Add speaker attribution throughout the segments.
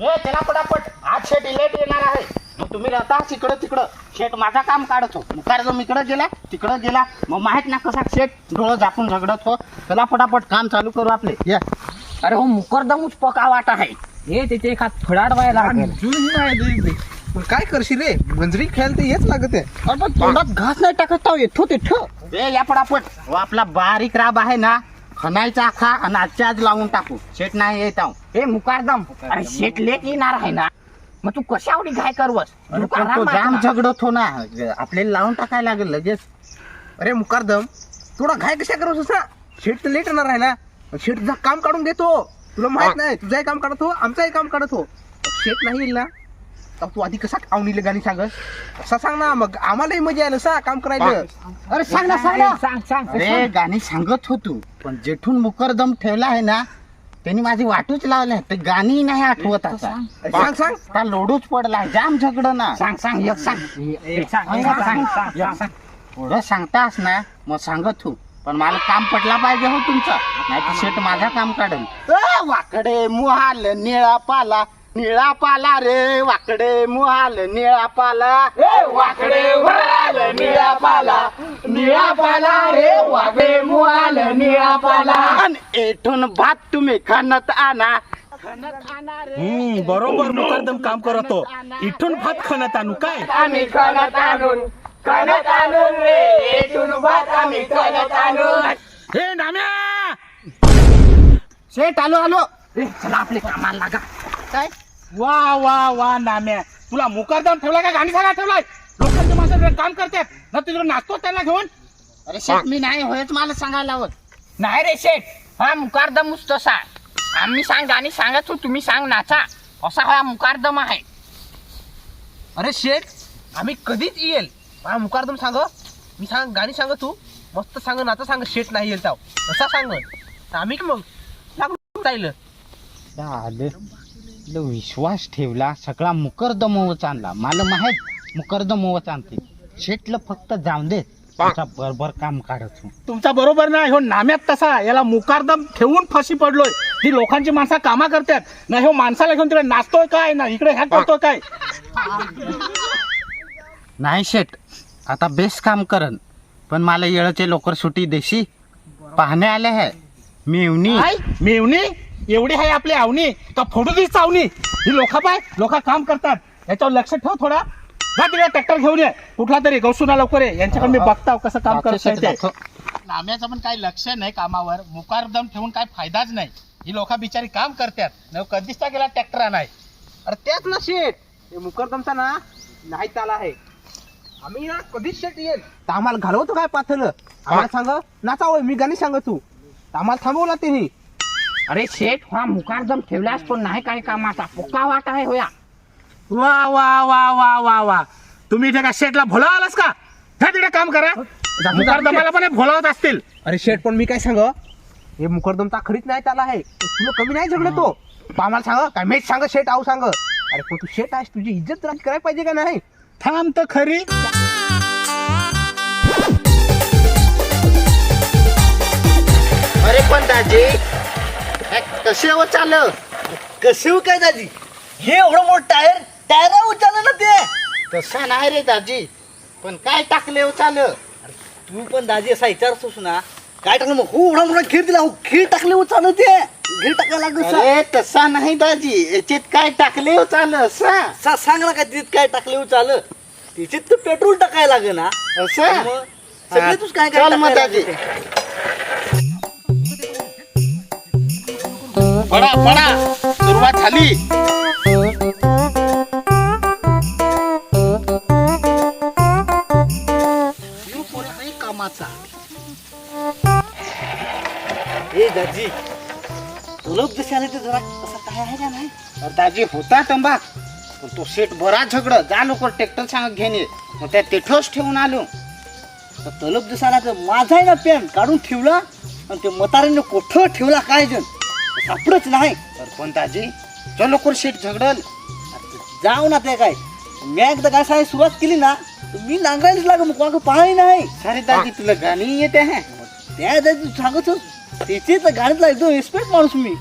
Speaker 1: ए त्याला पटापट. आज शेट इलेट येणार आहे. मग तुम्ही राहता इकडं तिकडं. शेट माझा काम काढतो. मुकार जो इकडं गेला तिकडं गेला. मग माहीत ना कसा शेट डोळं झापून झगडत हो. त्याला पटापट काम चालू करू आपले. या.
Speaker 2: अरे हो मुकरदमच पका वाट आहे. हे त्याचे एखाद फडाड व्हायला.
Speaker 3: पण काय करशील रे? गंजरी खेळायला तर हेच लागत आहे.
Speaker 1: अरे पण तोंडात घास नाही टाकत तो. येतो तिथं. ए या पटापट. हो आपला बारीक राब आहे ना. खणायचा आखा आणि आजच्या आज लावून टाकू. शेट नाही येत आहो.
Speaker 2: हे मुकारदम. अरे शेट लेट येणार आहे ना. मग तू कशा एवढी घाय करवस?
Speaker 1: अरे पण तो जाम झगडत हो ना. आपल्याला लावून टाकायला लागेल लगेच.
Speaker 3: अरे मुकारदम थोडा घाय कशा करत असा? शेट तर लेट येणार आहे ना. शेट काम काढून देतो तुला माहीत नाही तुझंही काम काढत हो आमचंही काम काढत हो. शेट नाही येईल ना. तर तू आधी कसा आवनीले गाणी सांगस? असा सांग ना. मग आम्हालाही मजा यायला सा काम करायचं
Speaker 1: अरे सांग ना सांग ना.
Speaker 2: सांग सांग
Speaker 1: अरे गाणी सांगत होतो पण जेठून मुकरदम ठेवला आहे ना त्यांनी माझी वाटूच लावली आहे. ते गाणी नाही आठवत आता.
Speaker 3: सांग. सांग
Speaker 1: आता लोडूच पडला जाम झगड ना.
Speaker 2: सांग सांग एक सांग. एक सांग एक सांग सांग. एक सांग.
Speaker 1: थोडं सांगतास ना मग सांगत हो. पण मला काम पटला पाहिजे हो तुमचं. नाही तर शेट माझा काम काढेल. वाकडे मुहाल निळा पाला निळा पाला रे वाकडे मुहाल निळा पाला. वाकडे मुहाल निळा पाला. निळा पाला रे वाकडे मुहाल निळा पाला. आणि एठून भात तुम्ही खाणत आणा. खाणत आणा रे.
Speaker 4: हम्म बरोबर मुकादम काम करतो. इथून भात खाण्यात आणू काय?
Speaker 1: आम्ही खाणत आणून खाणत आणून रे. एठून भात आम्ही खाणत आणून.
Speaker 4: हे नाम्या!
Speaker 1: शेट आलो आलो.
Speaker 2: ए, चला आपले कामाला लागा.
Speaker 1: काय?
Speaker 4: वा वा वा नाम्या. तुला मुकारदम ठेवलाय का? गाणी सांगा ठेवलाय? लोकांच्या माणसं काम करतात. ना तुझं नाचतो त्यांना घेऊन?
Speaker 1: अरे शेट मी नाही होयच मला सांगायला हवं
Speaker 2: नाही रे शेठ. हा मुकारदमच तसा आम्ही सांग गाणी सांगत हो तुम्ही सांग नाचा. असा हा मुकारदम आहे.
Speaker 3: अरे शेट आम्ही कधीच येईल. हा मुकारदम सांग मी सांग गाणी सांग तू. मस्त सांग नाचा सांग शेट नाही येईल ताव. असा सांग आम्ही की मग? लागून जाईल.
Speaker 1: आले विश्वास ठेवला सगळा मुकरदमवच आणला. मला माहीत मुकरदमवच आणते. शेटला फक्त जाऊन दे. त्याचा बरोबर काम काढत हो.
Speaker 4: तुमचा बरोबर नाही हो नाम्यात तसा याला मुकारदम ठेवून फाशी पडलोय. ही लोकांची माणसं कामा करतात. ना हो माणसाला घेऊन तिला नाचतोय काय? ना इकडे ह्या करतोय काय?
Speaker 1: नाही शेट. आता बेस्ट काम करन. पण मला येळचे लवकर सुटी देशी. पाहणे आले आहे. मेवणी.
Speaker 4: काय मेवणी? एवढी आहे आपली आवणी का फोडू दी चावणी? ही लोका पाय लोक काम करतात. याच्यावर लक्ष ठेव थोडा. जा तिकडे ट्रॅक्टर घेऊन ये. कुठला तरी गौसुना लवकर ये. यांच्याकडे मी बघताव कसं काम करत. नाम्याचं पण काही लक्ष नाही कामावर. मुकारदम ठेवून काही फायदाच नाही. ही लोक बिचारी काम करतात. न कधीच त्या गेला ट्रॅक्टर नाही.
Speaker 3: अरे तेच ना शेट हे मुकरदमचा ना नाही चाला आहे. आम्ही ना कधीच शेट येईल तर आम्हाला घालवतो काय पाथलं आम्हाला सांग. नाचा होय मी गाणी सांग तू तर आम्हाला थांबवला त्यांनी
Speaker 2: अरे शेठ हा मुकारदम ठेवलास पण नाही काय कामाचा. पोका वाट आहे होया.
Speaker 4: वा वा वा वा वा वा. तुम्ही इथे का शेटला भोलावालास का? त्या तिकडे काम करा. मुकारदमाला पण हे भोलावत असतील.
Speaker 3: अरे शेट पण मी काय सांग? हे मुकरदमचा खरीच नाही त्याला आहे तुला कमी नाही झगडत तो? आम्हाला सांग काय मेच सांग शेट आऊ सांग. अरे पण तू शेट आहेस तुझी इज्जत राखी करायला पाहिजे का नाही?
Speaker 4: थांब तर खरी.
Speaker 1: अरे पण दाजी हे हो चाल
Speaker 5: कसं काय दादी हे एवढं मोठं टायर टायर उचललं ना ते.
Speaker 1: तसा नाही रे दाजी पण काय टाकले हो चाल
Speaker 5: तू पण दादी असा विचारतोस ना काय टाकलं मग? हो एवढा मोठा खीर दिला हो खीर टाकले उचललं ते. खीर टाकायला लागलं.
Speaker 1: अरे तसा नाही दाजी याच्यात काय टाकले हो चाल असा?
Speaker 5: सा सांग ना काय तिथे काय टाकले उचललं तिच्यात तर पेट्रोल टाकायला लागेल ना.
Speaker 1: असं?
Speaker 5: मग सगळे तूच काय काय
Speaker 1: चल मग
Speaker 5: टाकायला
Speaker 1: दाजी.
Speaker 5: लागलं?
Speaker 1: पडा पडा. सुरुवात झाली. कामाचा.
Speaker 5: ए दाजी. तुला जसे आले ते जरा असं काय आहे का नाही?
Speaker 1: अरे दाजी होता तंबा पण तो सेट बरा झगड. जा लवकर ट्रॅक्टर सांग घेऊन ये मग त्या तिथंच ठेवून आलो.
Speaker 5: तर तलब दिसायला तर माझा आहे ना पेन काढून ठेवला आणि ते मताऱ्याने कोठं ठेवला काय जण? सापडच नाही.
Speaker 1: तर पण दाजी चल शेट झगडल.
Speaker 5: जाऊ ना ते काय. मी एकदा काय सांगायला सुरुवात केली ना तर मी नांगायलाच लागू मग मागं पाहाय नाही.
Speaker 1: सारे दाजी तुला गाणी येते है.
Speaker 5: त्या दादी सांगत त्याचे तर गाडीतला एकदम एक्सपेक्ट माणूस मी.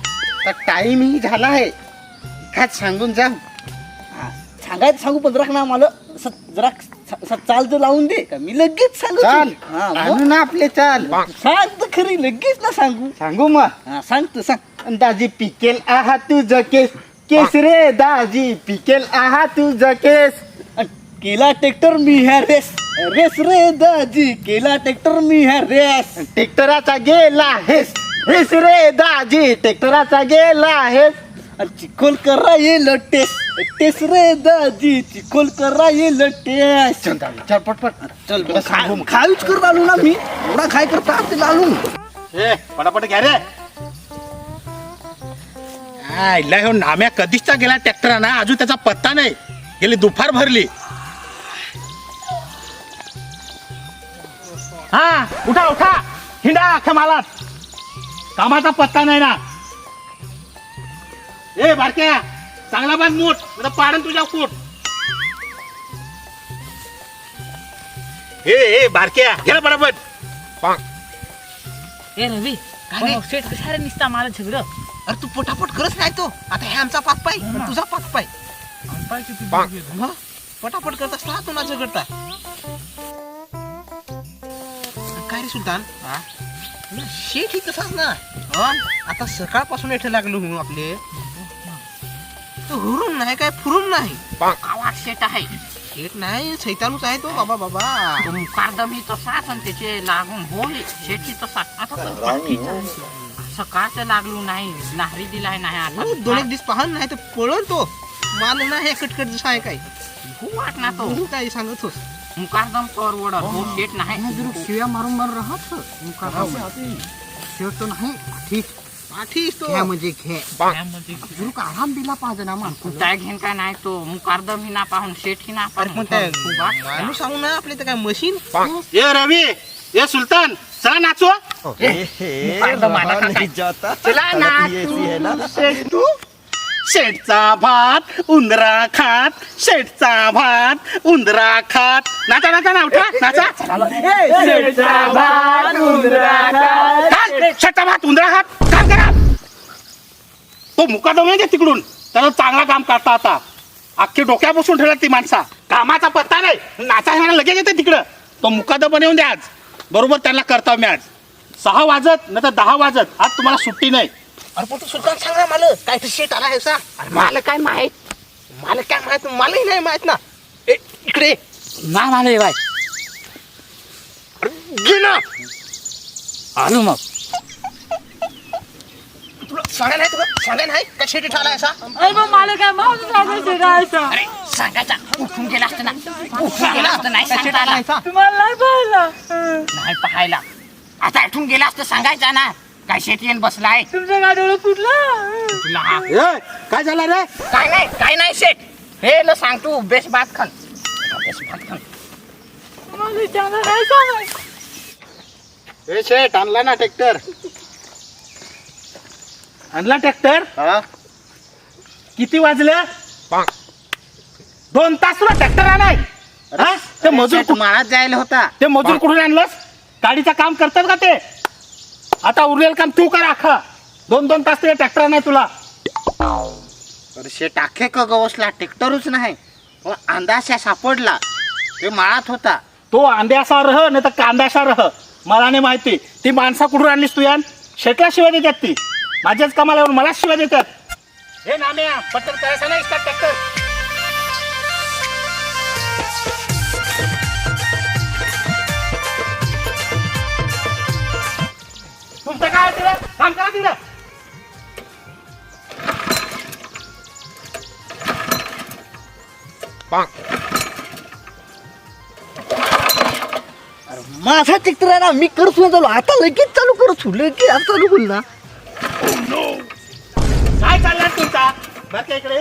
Speaker 1: तर टाइम ही झाला आहे. एकाच सांगून जा
Speaker 5: हा, सांगायचं सांगू पण जरा ना मला असं जरा स- स- चाल तर लावून दे. का मी लगेच सांगू
Speaker 1: चाल.
Speaker 5: हा, मग?
Speaker 1: आणू ना आपले चाल.
Speaker 5: सांग तर खरी लगेच ना सांगू.
Speaker 1: सांगू मग.
Speaker 5: हा सांग सांग.
Speaker 1: दाजी पिकेल आहा तुझं केस. केस रे दाजी पिकेल आहा तुझं केस.
Speaker 5: अन केला ट्रॅक्टर मी ह्या रेस. रेस रे दाजी केला ट्रॅक्टर मी ह्या रेस.
Speaker 1: ट्रॅक्टराचा गेला हेस. हेस रे दाजी ट्रॅक्टराचा गेला हेस.
Speaker 5: चिकोल करा येईल टेस. टेस रे दाजी चिकोल करा येईल टेस.
Speaker 1: चल पटपट.
Speaker 5: चल. खायूच कर आलो ना मी. एवढा खाय करता ते लालू.
Speaker 4: ए पटापट घ्या रे. आयला ह्यो नाम्या कधीचा गेला ट्रॅक्टर ना अजून त्याचा पत्ता नाही. गेली दुपार भरली. हा उठा उठा. हिंडा अख्ख्या मालात. कामाचा पत्ता नाही ना. ए बारक्या चांगला बांध मूठ आता पाडन तुझ्या कूट ए ए बारक्या घ्या बरोबर.
Speaker 2: ए रवी काय शेट कशा रे निसता? मला झगडं.
Speaker 3: अरे तू पटापट करत नाही तो. आता हे आमचा पाक पाय आणि तुझा पाक पाय मग पटापट करत असला तो ना झगडता काय रे सुलतान? शेठ ही तसाच ना. हं? आता सकाळपासून येथे लागलो म्हणून आपले. तो हुरून नाही काय फुरून नाही.
Speaker 2: गावात शेट आहे.
Speaker 3: शेठ नाही सैतानूच आहे तो बाबा बाबा.
Speaker 2: तो मुकारदम ही तसाच आणि त्याचे लागून होय शेटी तसाच. आता. सकाळचं लागलो नाही नाहरी दिलाय नाही
Speaker 3: हो, दोन
Speaker 2: आता
Speaker 3: एक दिवस पाहन नाही तर पळल तो. माल ना हे कटकट जसा आहे काय?
Speaker 2: हो वाट ना तो.
Speaker 3: तू काय सांगत होस?
Speaker 2: मुकारदम तोर वडर हो शेट नाही. शिव्या मारून मारून राहत मुकारदम शेट तो नाही ठीक
Speaker 3: पाठीस तो.
Speaker 1: घ्या म्हणजे घे.
Speaker 2: गुरु का आराम दिला पाहिजे ना मग काय घेन काय नाही तो. मुकारदम ही ना पाहून शेट ही ना पाहून.
Speaker 3: माणूस सांगू ना आपल्या तर काय मशीन?
Speaker 4: ए रवी. ए सुलतान. चला नाचो?
Speaker 2: चला ना?
Speaker 4: तू शेठचा भात उंदरा खात. शेठचा भात उंदरा खात. नाचा नाचा ना उठा नाचा. चाल, शेठचा भात उंदरा खात. काम करा. तो मुकादम आहे तिकडून. त्याला चांगला काम करता आता. अख्खे डोक्या बसून ठेवला ती माणसा. कामाचा पत्ता नाही. नाचा लगेच येते तिकडं. तो मुकादम येऊन द्या आज. बरोबर त्यांना करता मी आज सहा वाजत नाही तर दहा वाजत. आज तुम्हाला सुट्टी नाही.
Speaker 3: अरे पण तू सुलतान सांग ना मला. काय तर शेट आला आहे सा
Speaker 2: अरे मला काय माहीत?
Speaker 3: मला काय माहीत? मलाही नाही माहीत ना. ए इकडे ये.
Speaker 2: ना मला बाय
Speaker 3: घे ना.
Speaker 2: आलो मग.
Speaker 3: तुला सांगा नाही तुला? सांगा नाही? का शेट आला आहे सा
Speaker 2: अरे सांगायचा उठून गेला असतं ना. उठून गेला असतं नाही सांगता आला. नाही पाहायला. आता उठून गेला असतं सांगायचा ना. काय शेती येऊन बसला आहे? तुला. हा.
Speaker 4: ए, काय झालं रे?
Speaker 2: काय नाही काय नाही शेट. हे ल सांग तू बेस भात खाल बेस भात खाल
Speaker 1: ए शेठ आणला ना ट्रॅक्टर.
Speaker 4: आणला ट्रॅक्टर?
Speaker 1: हा.
Speaker 4: किती वाजले? दोन तास तुला ट्रॅक्टर आलाय हा? ते मजूर
Speaker 1: माळात जायला होता.
Speaker 4: ते मजूर कुठून आणलंस? गाडीचं काम करतात का ते? आता उरलेलं काम तू कर अख्खा दोन दोन तास ते ट्रॅक्टर नाही तुला.
Speaker 1: अरे शेठ अख्खे का गवसला? ट्रॅक्टरच नाही. अंदाशा सापडला. ते माळात होता.
Speaker 4: तो अंड्यासा रह नाही तर कांद्यासा रह. मला नाही माहिती. ती माणसा कुठून आणलीस तू यान? शेटला शिवाय देतात ती. माझ्याच कामाला येऊन मला शिवाय देतात. हे नाम्या पटकन करायचा नाही ट्रॅक्टर? तुमचं काय तिकडं? काम करा तिकडं
Speaker 5: माझा ट्रॅक्टर आहे ना मी करत नाही चालू. आता लगेच चालू करत होऊ लगेच आता चालू होईल ना.
Speaker 4: इकडे.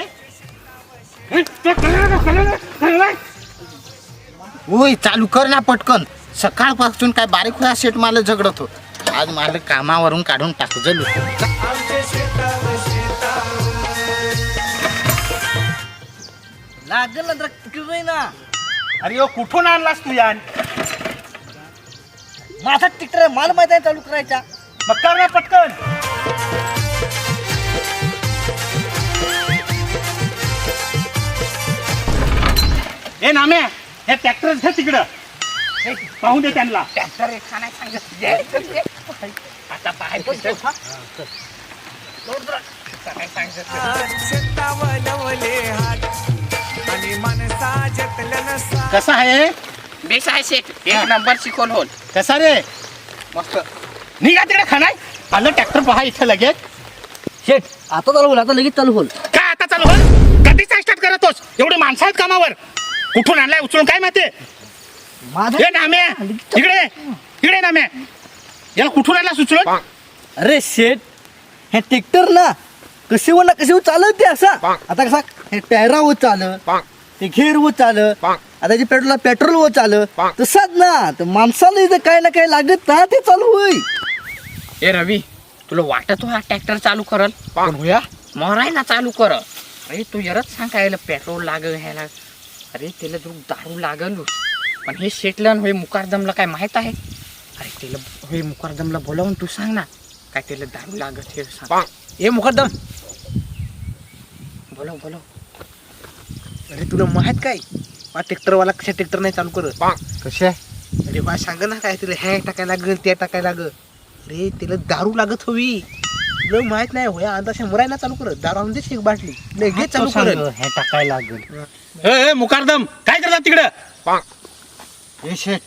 Speaker 1: होय चालू कर ना पटकन. सकाळपासून काय बारीक होया शेट मला झगडत हो आज मला कामावरून काढून टाक जलू
Speaker 5: लागेल ना
Speaker 4: अरे यो कुठून आणलास तू यान?
Speaker 5: माझा आहे मला माहिती आहे चालू करायचा.
Speaker 4: मग कर ना पटकन. हे नामे हे ट्रॅक्टर घे तिकडं. हे, पाहून दे त्यांना.
Speaker 2: ट्रॅक्टर एका सांगत. आता पाय.
Speaker 4: कसा आहे?
Speaker 2: बेस आहे शेट एक नंबर शिकवल होल
Speaker 4: कसा रे?
Speaker 3: मस्त.
Speaker 4: निघा तिकडे खानाय आलं ट्रॅक्टर पहा इथं लगेच.
Speaker 5: शेट आता चालू होईल आता लगेच चालू होईल.
Speaker 4: काय आता चालू हो कधीच स्टार्ट करतोस? एवढे माणसं आहेत कामावर. कुठून आणलाय उचलून काय माहिती?
Speaker 5: माझा
Speaker 4: हे नामे इकडे इकडे नामे याला कुठून आणला सुचलून
Speaker 5: अरे शेट. हे ट्रॅक्टर ना कसे ना कसे चालत ते असा. आता कसा हे टायरावर चाल ते घेर व चाल आता जे पेट्रोलला पेट्रोल व चाल तसाच ना तर माणसाला इथं काय ना काय लागत ना ते चालू होईल.
Speaker 2: ए रवी तुला वाटत हो हा ट्रॅक्टर चालू करल?
Speaker 3: पण होया?
Speaker 2: मोराय ना चालू कर. अरे तू जरच सांग काय पेट्रोल लागल ह्याला अरे त्याला तू दारू लागल. पण हे शेटलन होय मुकारदमला काय माहीत आहे? अरे त्याला होय मुकारदमला बोलावून तू सांग ना काय त्याला दारू लागत हे सांग.
Speaker 3: ए मुकद्दम
Speaker 2: बोलव बोलव.
Speaker 3: अरे तुला माहीत काय? हा ट्रॅक्टरवाला कशा ट्रॅक्टर नाही चालू करत?
Speaker 1: कसे
Speaker 3: अरे बा सांग ना काय तुला हे टाकायला लागल ते टाकायला लागल. अरे तिला दारू लागत हवी. माहीत नाही होया अंदाज मुराय ना चालू करत दारू आणून एक बाटली. लगेच चालू करत.
Speaker 1: हे टाकायला लागेल.
Speaker 4: ए ए, मुकारदम काय करतात तिकडं?
Speaker 1: हे शेट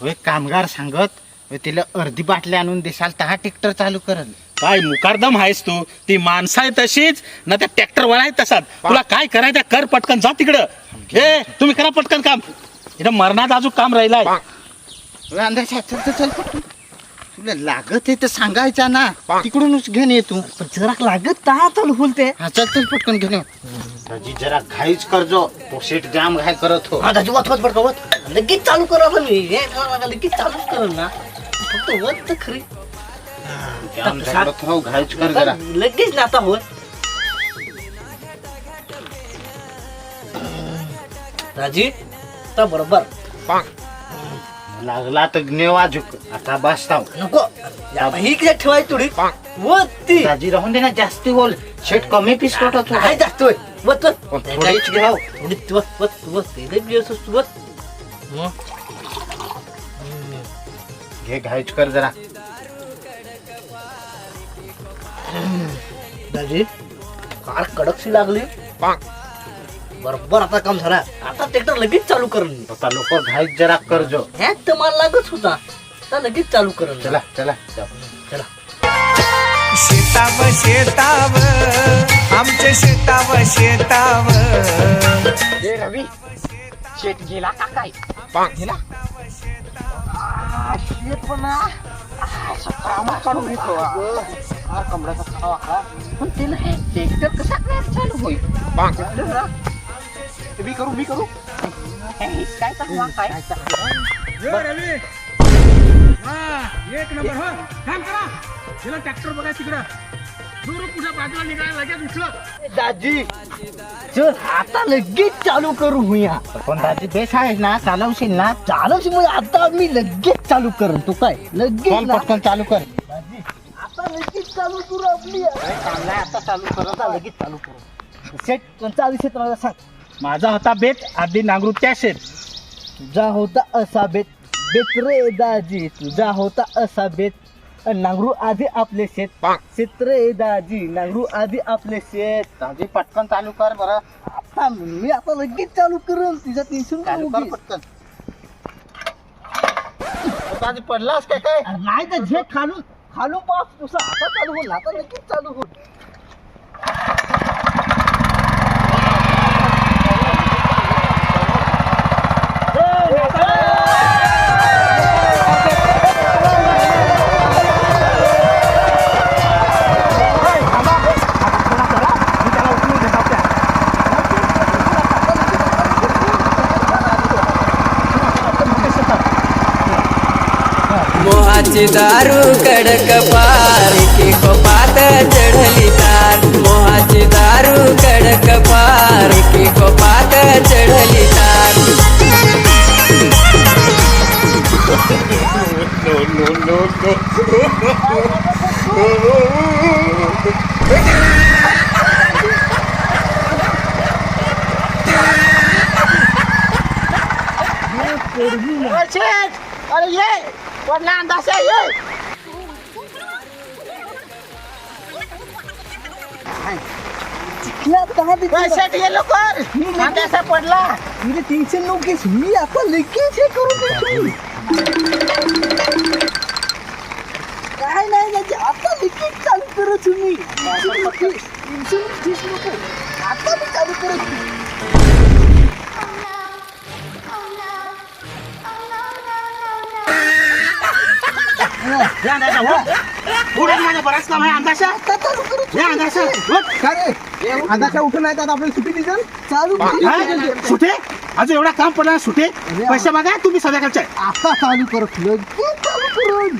Speaker 1: होय कामगार सांगत होय तिला अर्धी बाटली आणून देशाल तर हा ट्रॅक्टर चालू करल
Speaker 4: काय मुकारदम आहेस तू? ती माणसं आहे तशीच ना त्या ट्रॅक्टरवाला आहे तसाच. तुला काय करायचं कर पटकन जा तिकडं. हे तुम्ही करा पटकन काम. इथं मरणात अजून काम राहिलाय.
Speaker 1: होय अंदाज चल चल चल पटकन. तुला लागत आहे तर सांगायचा ना. तिकडूनच घेऊन ये तू.
Speaker 5: पण जरा लागत ता चालू होईल ते.
Speaker 1: हा चल पटकन घेऊन ये. दाजी जरा घाईच करजो. तो शेट जाम घाय करत हो.
Speaker 5: हा दाजी वत वत पडका लगेच चालू करा आता मी हे करा, लगेच चालूच करल ना. फक्त वत तर खरी.
Speaker 1: जाम झाडत हो घाईच कर जरा.
Speaker 5: लगेच ना आता होय राजी तर बरोबर.
Speaker 1: लागला तर नेव आजूक आता बसताव
Speaker 5: नको. ही किती ठेवाय थोडी. वत ती
Speaker 1: दाजी राहून दे ना जास्ती बोल. शेट कमी पीस करत
Speaker 5: काय जास्तोय वत वत.
Speaker 1: पण थोडीच घ्याव
Speaker 5: थोडी वत वत ते लई बियस असतो वत.
Speaker 1: घे घाईच कर जरा.
Speaker 5: दाजी कार कडकशी लागली. बरोबर आता काम झाला. आता ट्रॅक्टर लगेच चालू करून
Speaker 1: आता लोक घाईच जरा करजो
Speaker 5: ह्यात तर मला लागत होता. आता लगेच चालू करून
Speaker 1: चला चला.
Speaker 5: चला.
Speaker 6: शेताव शेताव आमच्या शेताव शेताव.
Speaker 2: ए रवी शेट गेला का काय? गेला? शेट पण ना, सकाळमा काढून घेतो कमळाचा खावा हा पण त्याला हे ट्रॅक्टर कसा काय चालू होईल?
Speaker 3: मी करू मी करू.
Speaker 2: हे काय चालू आहे, काय?
Speaker 4: एक नंबर हो. काम करा तिला ट्रॅक्टर बघा तिकडं. दूर पुढे बाजूला निघायला लगेच उठलं
Speaker 5: दाजी. चल आता लगेच चालू करू हुया
Speaker 1: पण दाजी बेस आहे ना चालवशील ना?
Speaker 5: चालूच मग आता मी लगेच चालू करून. तू काय? लगेच
Speaker 1: चल
Speaker 5: ना.
Speaker 1: पटकन चालू कर?
Speaker 5: आता लगेच चालू करू आपली.
Speaker 1: आता चालू कर.
Speaker 5: आता लगेच चालू करू. सेट विषय मला सांग.
Speaker 4: माझा होता बेत आधी नांगरू त्या शेत.
Speaker 5: तुझा होता असा बेत बेत रे दाजी तुझा होता असा बेत. नांगरू आधी आपले शेत. शेत रे दाजी नांगरू आधी आपले शेत.
Speaker 1: दाजी पटकन चालू कर बरं.
Speaker 5: आता मी आता लगेच चालू करेन तुझ्या टेन्शन
Speaker 1: चालू कर पटकन. दाजी पडलास काय काय?
Speaker 5: नाही तर जे खालून खालून पास तुझा आता चालू होईल आता लगेच चालू होईल.
Speaker 6: मोहाची दारू कडक पार की कोपात चढली तार मोहाची दारू कडक पार की कोपात चढली तार
Speaker 1: no, no, no, no. पैसे गेलो कर अंदाजा पडला
Speaker 5: म्हणजे टेन्शन नकोस मी आता लगेच हे करून देतो काय नाही म्हणजे आता लगेच चालू करत तुम्ही टेन्शन नको आता मी चालू करत
Speaker 4: हे अंदाजा हो पुढे माझ्या बराच काम आहे अंदाजा
Speaker 5: आता
Speaker 4: अंदाजा उठ.
Speaker 3: का रे आधाच्या उठून आपल्याला सुट्टी
Speaker 5: चालू करू
Speaker 4: सुटे अजून एवढा काम पडला सुटे पैसे मागा तुम्ही संध्याकाळचे
Speaker 5: आता चालू करत लगेच चालू करून